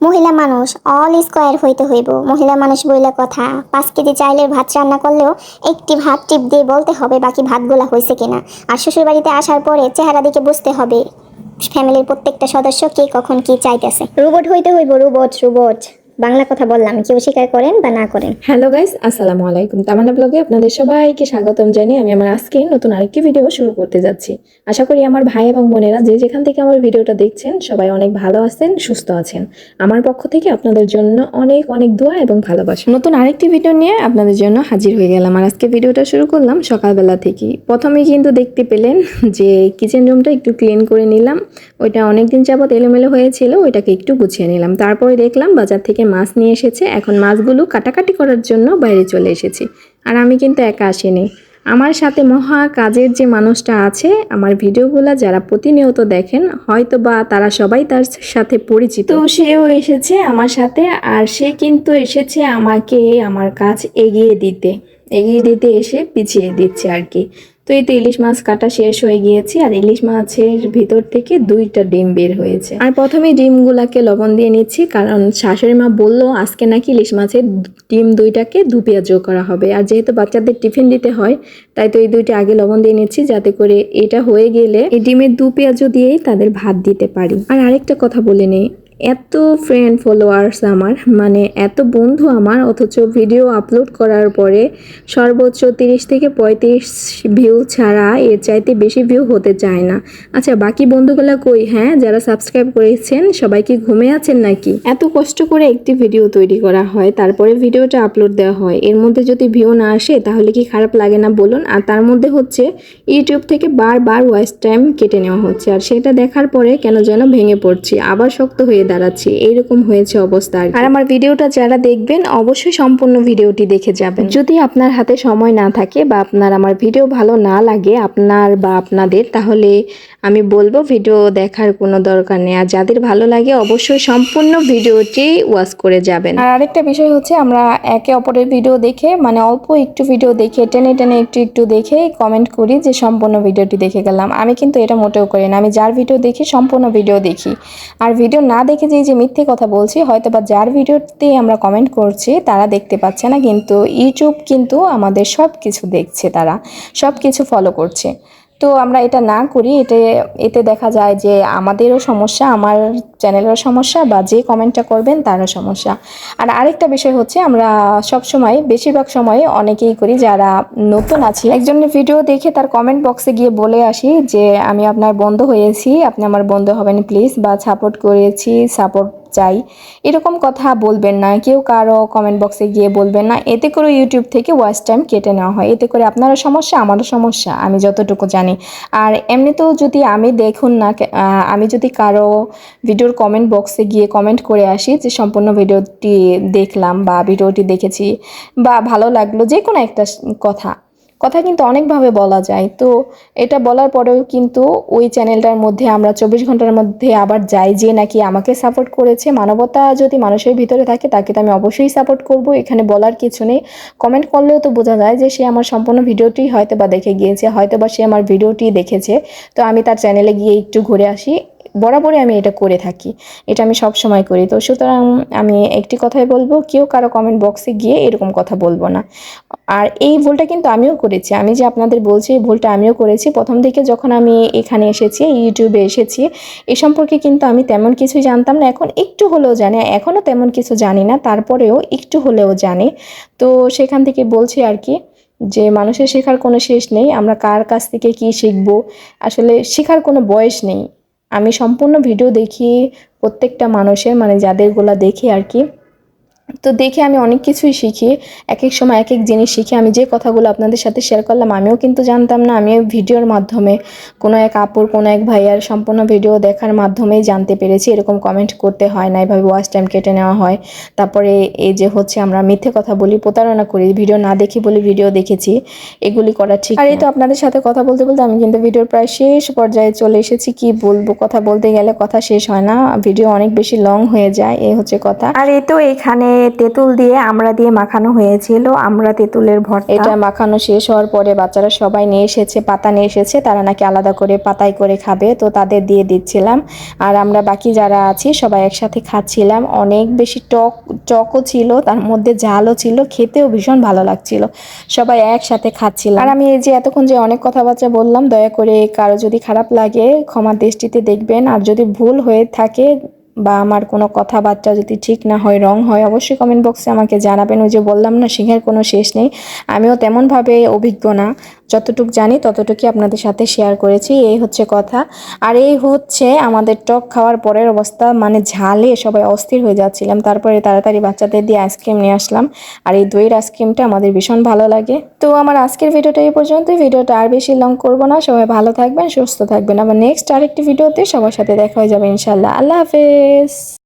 মহিলা মানুষ all square হইতে হইব। মহিলা মানুষ বইলে কথা, পাঁচ কেজি চাইলের ভাত রান্না করলেও একটি ভাত টিপ দিয়ে বলতে হবে বাকি ভাতগুলা হয়েছে কিনা। আর শ্বশুর বাড়িতে আসার পরে চেহারা দিকে বুঝতে হবে ফ্যামিলির প্রত্যেকটা সদস্য কে কখন কি চাইতেছে। রোবট হইতে হইব রোবট রোবট। বাংলা কথা বললাম, কেউ স্বীকার করেন বা না করেন? হ্যালো গাইস আসসালামু আলাইকুম। তামান্না ব্লগে আপনাদের সবাইকে স্বাগতম জানিয়ে আমি আমার আজকে নতুন আরেকটি ভিডিও শুরু করতে যাচ্ছি। আশা করি আমার ভাই এবং বোনেরা যে যেখান থেকে আমার ভিডিওটা দেখছেন, সবাই অনেক ভালো আছেন, সুস্থ আছেন। আমার পক্ষ থেকে আপনাদের জন্য অনেক অনেক দোয়া এবং ভালোবাসা। নতুন আরেকটি ভিডিও নিয়ে আপনাদের জন্য হাজির হয়ে গেলাম। আর আজকে ভিডিওটা শুরু করলাম সকালবেলা থেকে প্রথমে কিন্তু দেখতে পেলেন যে কিচেন রুমটা একটু ক্লিন করে নিলাম। ওইটা অনেকদিন যাবত এলোমেলো হয়েছিল, ওইটাকে একটু গুছিয়ে নিলাম। তারপরে দেখলাম বাজার থেকে মাছ নিয়ে এসেছে। এখন মাছগুলো কাটাকাটি করার জন্য বাইরে চলে এসেছি। আর আমি কিন্তু একা আসিনি। আমার সাথে মহা কাজের যে মানুষটা আছে, আমার ভিডিওগুলো যারা প্রতিনিয়ত দেখেন হয়তো বা তারা সবাই তার সাথে পরিচিত। তো সেও এসেছে আমার সাথে, আর সে কিন্তু এসেছে আমাকে আমার কাজ এগিয়ে দিতে। এগিয়ে দিতে এসে পিছিয়ে দিচ্ছে আর কি। তো এই তো ইলিশ মাছ কাটা শেষ হয়ে গিয়েছে, আর ইলিশ মাছের ভিতর থেকে দুইটা ডিম বের হয়েছে। আর প্রথমে ডিমগুলাকে লবণ দিয়ে নিচ্ছি, কারণ শাশুড়ি মা বলল, আজকে নাকি ইলিশ মাছের ডিম দুইটাকে দু পেঁয়াজও করা হবে। আর যেহেতু বাচ্চাদের টিফিন দিতে হয়, তাই তো এই দুইটা আগে লবণ দিয়ে নিচ্ছি, যাতে করে এটা হয়ে গেলে এই ডিমের দু পেঁয়াজও দিয়েই তাদের ভাত দিতে পারি। আর আরেকটা কথা বলে নেই এত ফ্রেন্ড ফলোয়ার্স আমার মানে এত বন্ধু আমার, অথচ ভিডিও আপলোড করার পরে সর্বোচ্চ তিরিশ থেকে পঁয়ত্রিশ ভিউ ছাড়া এর চাইতে বেশি ভিউ হতে চায় না। আচ্ছা বাকি বন্ধুগুলা কই? হ্যাঁ যারা সাবস্ক্রাইব করেছেন, সবাই কি ঘুমে আছেন নাকি? এত কষ্ট করে একটি ভিডিও তৈরি করা হয়, তারপরে ভিডিওটা আপলোড দেওয়া হয়। এর মধ্যে যদি ভিউ না আসে, তাহলে কি খারাপ লাগে না বলুন? আর তার মধ্যে হচ্ছে ইউটিউব থেকে বারবার ওয়াইস টাইম কেটে নেওয়া হচ্ছে। আর সেটা দেখার পরে কেন যেন ভেঙে পড়ছি, আবার শক্ত হয়ে দাঁড়াচ্ছি এইরকম হয়েছে অবস্থা আর আমার ভিডিওটা যারা দেখবেন অবশ্যই সম্পূর্ণ ভিডিওটি দেখে যাবেন। যদি আপনার হাতে সময় না থাকে বা আপনার আমার ভিডিও ভালো না লাগে আপনার বা আপনাদের তাহলে আমি বলব ভিডিও দেখার কোনো দরকার নেই। আর যাদের ভালো লাগে অবশ্যই সম্পূর্ণ ভিডিওটি ওয়াচ করে যাবেন। আর আরেকটা বিষয় হচ্ছে আমরা একে অপরের ভিডিও দেখে মানে অল্প একটু ভিডিও দেখে টেনে টেনে একটু একটু দেখে কমেন্ট করি যে সম্পূর্ণ ভিডিওটি দেখে গেলাম। আমি কিন্তু এটা মোটেও করি না। আমি যার ভিডিও দেখি সম্পূর্ণ ভিডিও দেখি। আর ভিডিও না দেখে যে এই যে মিথ্যে কথা বলছি হয়তো বা যার ভিডিওতে আমরা কমেন্ট করছি, তারা দেখতে পাচ্ছে না, কিন্তু ইউটিউব কিন্তু আমাদের সব কিছু দেখছে, তারা সব কিছু ফলো করছে। তো আমরা এটা না করি, এতে এতে দেখা যায় যে আমাদেরও সমস্যা, আমার চ্যানেলেরও সমস্যা বা যে কমেন্টটা করবেন তারও সমস্যা। আর আরেকটা বিষয় হচ্ছে আমরা সব সময়, বেশিরভাগ সময় অনেকেই করি যারা নতুন আছি। একজনের ভিডিও দেখে তার কমেন্ট বক্সে গিয়ে বলে আসি যে, আমি আপনার বন্ধু হয়েছি, আপনি আমার বন্ধু হবেন প্লিজ বা সাপোর্ট করেছি সাপোর্ট চাই। এরকম কথা বলবেন না, কেউ কারও কমেন্ট বক্সে গিয়ে বলবেন না। এতে করে ইউটিউব থেকে ওয়াচ টাইম কেটে নেওয়া হয়। এতে করে আপনারও সমস্যা, আমারও সমস্যা, আমি যতটুকু জানি। আর এমনিতেও যদি আমি দেখুন না আমি যদি কারও ভিডিওর কমেন্ট বক্সে গিয়ে কমেন্ট করে আসি যে সম্পূর্ণ ভিডিওটি দেখলাম বা ভিডিওটি দেখেছি বা ভালো লাগল, যে কোনো একটা কথা কথা কিন্তু অনেকভাবে বলা যায়। তো এটা বলার পরেও কিন্তু ওই চ্যানেলটার মধ্যে আমরা চব্বিশ ঘণ্টার মধ্যে আবার যাই যে নাকি আমাকে সাপোর্ট করেছে। মানবতা যদি মানুষের ভিতরে থাকে তাকে তো আমি অবশ্যই সাপোর্ট করব। এখানে বলার কিছু নেই। কমেন্ট করলেও তো বোঝা যায় যে সে আমার সম্পূর্ণ ভিডিওটি হয়তো বা দেখে গিয়েছে হয়তো বা সে আমার ভিডিওটি দেখেছে। তো আমি তার চ্যানেলে গিয়ে একটু ঘুরে আসি। বরাবরই আমি এটা করে থাকি। এটা আমি সব সময় করি। তো সুতরাং আমি একটি কথাই বলব, কেউ কারও কমেন্ট বক্সে গিয়ে এরকম কথা বলব না। আর এই ভুলটা কিন্তু আমিও করেছি। আমি যে আপনাদের বলছি, এই ভুলটা আমিও করেছি। প্রথম দিকে যখন আমি এখানে এসেছি ইউটিউবে এসেছি, এ সম্পর্কে কিন্তু আমি তেমন কিছুই জানতাম না। এখন একটু হলেও জানি এখনও তেমন কিছু জানি না, তারপরেও একটু হলেও জানি। তো সেখান থেকে বলছি আর কি, যে মানুষের শেখার কোনো শেষ নেই। আমরা কার কাছ থেকে কি শিখব? আসলে শেখার কোনো বয়স নেই। আমি সম্পূর্ণ ভিডিও দেখি প্রত্যেকটা মানুষের মানে যাদেরগুলা দেখি আর কি তো দেখে আমি অনেক কিছুই শিখি। এক এক সময় এক এক জিনিস শিখি আমি যে কথাগুলো আপনাদের সাথে শেয়ার করলাম আমিও কিন্তু জানতাম না। আমিও ভিডিওর মাধ্যমে কোনো এক আপুর কোনো এক ভাইয়ার সম্পূর্ণ ভিডিও দেখার মাধ্যমেই জানতে পেরেছি। এরকম কমেন্ট করতে হয় না এভাবে ওয়াচ টাইম কেটে নেওয়া হয়। তারপরে এই যে হচ্ছে আমরা মিথ্যে কথা বলি প্রতারণা করি ভিডিও না দেখি বলে ভিডিও দেখেছি এগুলি করা ঠিক আর এই তো আপনাদের সাথে কথা বলতে বলতে আমি কিন্তু ভিডিওর প্রায় শেষ পর্যায়ে চলে এসেছি। কি বলব? কথা বলতে গেলে কথা শেষ হয় না ভিডিও অনেক বেশি লং হয়ে যায় এই হচ্ছে কথা। আর এই তো এখানে তেঁতুল দিয়ে আমরা দিয়ে মাখানো হয়েছিল আমরা তেঁতুলের ভর্তা। এটা মাখানো শেষ হওয়ার পরে বাচ্চারা সবাই নিয়ে এসেছে পাতা নিয়ে এসেছে তারা নাকি আলাদা করে পাতায় করে খাবে তো তাদের দিয়ে দিচ্ছিলাম। আর আমরা বাকি যারা আছি সবাই একসাথে খাচ্ছিলাম। অনেক বেশি টক টকও ছিল তার মধ্যে ঝালও ছিল খেতেও ভীষণ ভালো লাগছিল। সবাই একসাথে খাচ্ছিলাম। আর আমি এই যে এতক্ষণ যে অনেক কথাবার্তা বললাম দয়া করে কারও যদি খারাপ লাগে ক্ষমার দৃষ্টিতে দেখবেন। আর যদি ভুল হয়ে থাকে বা আমার কোনো কথাবার্তা যদি ঠিক না হয় রং হয়, অবশ্যই কমেন্ট বক্সে আমাকে জানাবেন। ওই যে বললাম না, সিংহের কোনো শেষ নেই। আমিও তেমনভাবে অভিজ্ঞ না। যতটুক জানি, ততটুকুই আপনাদের সাথে শেয়ার করেছি। এই হচ্ছে কথা। আর এই হচ্ছে আমাদের টক খাওয়ার পরের অবস্থা। মানে ঝালে সবাই অস্থির হয়ে যাচ্ছিলাম। তারপরে তাড়াতাড়ি বাচ্চাদের দিয়ে আইসক্রিম নিয়ে আসলাম। আর এই দইয়ের আইসক্রিমটা আমাদের ভীষণ ভালো লাগে। তো আমার আজকের ভিডিওটা এই পর্যন্তই। ভিডিওটা আর বেশি লং করব না। সবাই ভালো থাকবেন, সুস্থ থাকবেন। আবার নেক্সট আরেকটি ভিডিওতে সবার সাথে দেখা হয়ে যাবে ইনশাল্লাহ আল্লাহ হাফেজ।